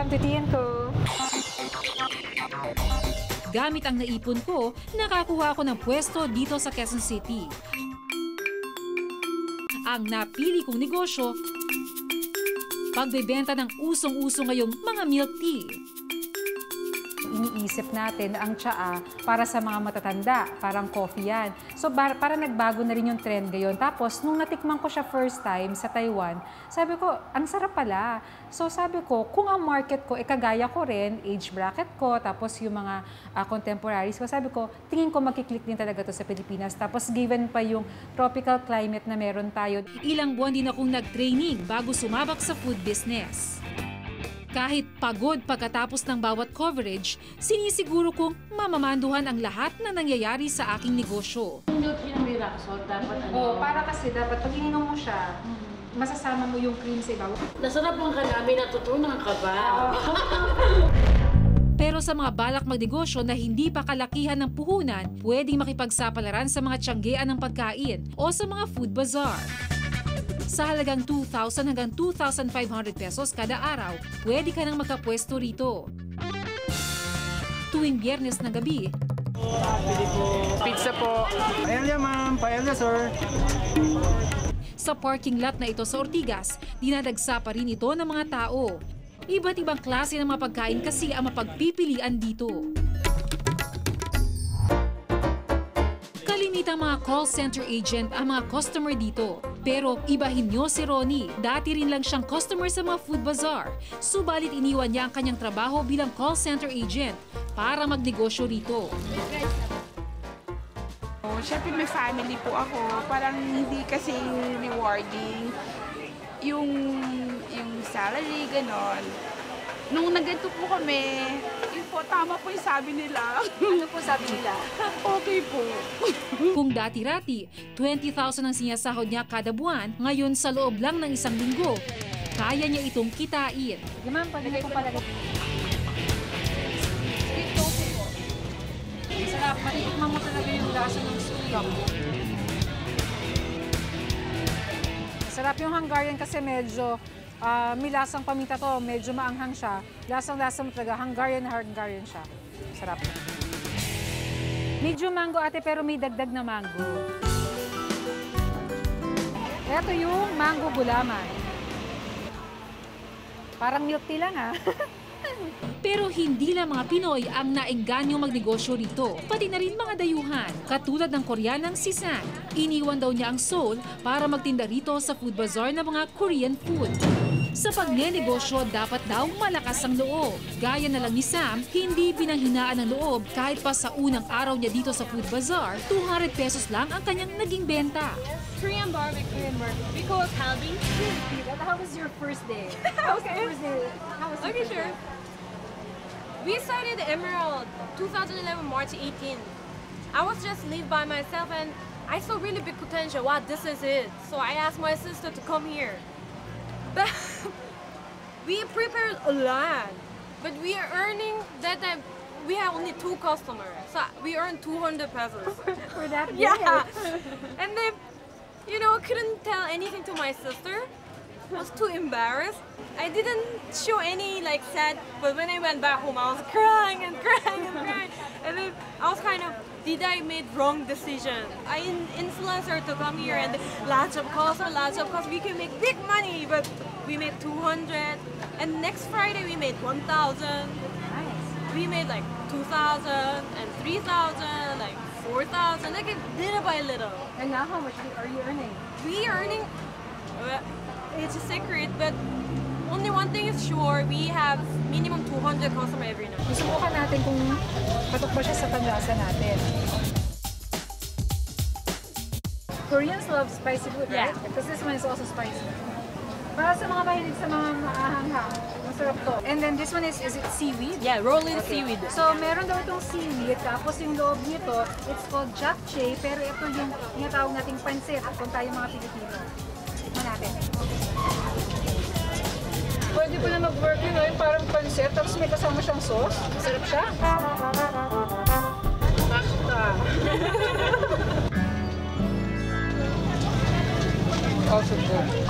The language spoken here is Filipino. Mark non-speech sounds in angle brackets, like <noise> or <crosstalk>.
Samtitian ko. Gamit ang naipon ko, nakakuha ako ng pwesto dito sa Quezon City. Ang napili kong negosyo, pagbebenta ng usong-uso ngayong mga milk tea. Iniisip natin na ang tsaa para sa mga matatanda, parang coffee yan. So bar- para nagbago na rin yung trend ngayon. Tapos nung natikman ko siya first time sa Taiwan, sabi ko, ang sarap pala. So sabi ko, kung ang market ko, eh ko rin, age bracket ko, tapos yung mga ah, contemporaries ko, sabi ko, tingin ko magkiklik din talaga to sa Pilipinas. Tapos given pa yung tropical climate na meron tayo, Ilang buwan din akong nag-training bago sumabak sa food business. Kahit pagod pagkatapos ng bawat coverage, sinisiguro kong mamamanduhan ang lahat na nangyayari sa aking negosyo. Yung salt, dapat ano? Oh, para kasi dapat pag ininom mo siya, masasama mo yung cream sa ibabaw. Nasarap lang ka namin, natutunan ka ba? <laughs> Pero sa mga balak magnegosyo na hindi pa kalakihan ng puhunan, pwedeng makipagsapalaran sa mga tiyanggean ng pagkain o sa mga food bazaar. Sa halagang 2,000 hanggang 2,500 pesos kada araw, pwede ka nang magkapwesto rito. Tuwing biyernes ng gabi, Pizza po. Paella ma'am, paella sir. sa parking lot na ito sa Ortigas, dinadagsa pa rin ito ng mga tao. Iba't ibang klase ng mga pagkain kasi ang mapagpipilian dito. Kalimitang mga call center agent ang mga customer dito. Pero ibahin nyo si Ronnie. Dati rin lang siyang customer sa mga food bazaar. Subalit iniwan niya ang kanyang trabaho bilang call center agent para magnegosyo rito. Oh, Siyempre may family po ako. Parang hindi kasi rewarding yung yung salary, ganon. Nung nagganto po kami, po, tama po yung sabi nila. ano po sabi nila? okay po. Kung dati-rati, 20,000 ang sinasahod niya kada buwan, ngayon sa loob lang ng isang linggo, kaya niya itong kitain. Sige ma'am, pwede ko pala. Sarap, matitikman mo talaga yung lasa ng sulam. Sarap yung Hungarian kasi medyo ah, may lasang paminta to, medyo maanghang siya. Lasang-lasa mo talaga, Hungarian na Hungarian siya. Sarap. Medyo mango ate pero may dagdag na mango. Ito yung mango gulaman. Parang milk tea lang ah. <laughs> Pero hindi lang mga Pinoy ang naengganyo magnegosyo rito, pati na rin mga dayuhan. Katulad ng Koreanang si Sang. Iniwan daw niya ang Seoul para magtinda rito sa food bazaar ng mga Korean food. Sa pagnenegosyo, dapat daw malakas ang loob. Gaya na lang ni Sam, hindi pinanghinaan ng loob kahit pa sa unang araw niya dito sa food bazaar, 200 pesos lang ang kanyang naging benta. Korean barbecue, Korean barbecue. We call it. <laughs> How was your first day? How was Okay. first day? How was your Okay, sure. day? We started Emerald 2011 March 18. I was just live by myself and I saw really big potential. Wow, this is it. So I asked my sister to come here. But <laughs> we prepared a lot. But we are earning that time. We have only two customers. So we earned 200 pesos. <laughs> For that? <laughs> Yeah. and then, you know, couldn't tell anything to my sister. I Was too embarrassed. I didn't show any like sad, but when I went back home, I was <laughs> crying and crying and crying. And then I was kind of, did I made wrong decision? I in- influenced her to come here and lots of calls, lots of calls. We can make big money, but we made 200. And next Friday we made 1,000 Nice. we made like 2,000 and 3,000, like 4,000, like little by little. And now how much are you earning? We earning, uh, it's a secret, but only one thing is sure, we have minimum 200 customer every night. Susubukan natin kung patok ba siya sa panlasa natin. Koreans love spicy food, right? Yeah. Because this one is also spicy. Para sa mga mahilig sa mga maahanghang, masarap to. And then this one is, is it seaweed? Yeah, rolling seaweed. So, meron daw itong seaweed, tapos yung loob nito, it's called japchae, pero ito yung tinatawag nating pansit kung tayo mga Pilipino. Tikman natin. Pwede pa na mag-work yun, yung parang pansit, tapos may kasama siyang sauce. Masarap siya. Basta. <laughs> good.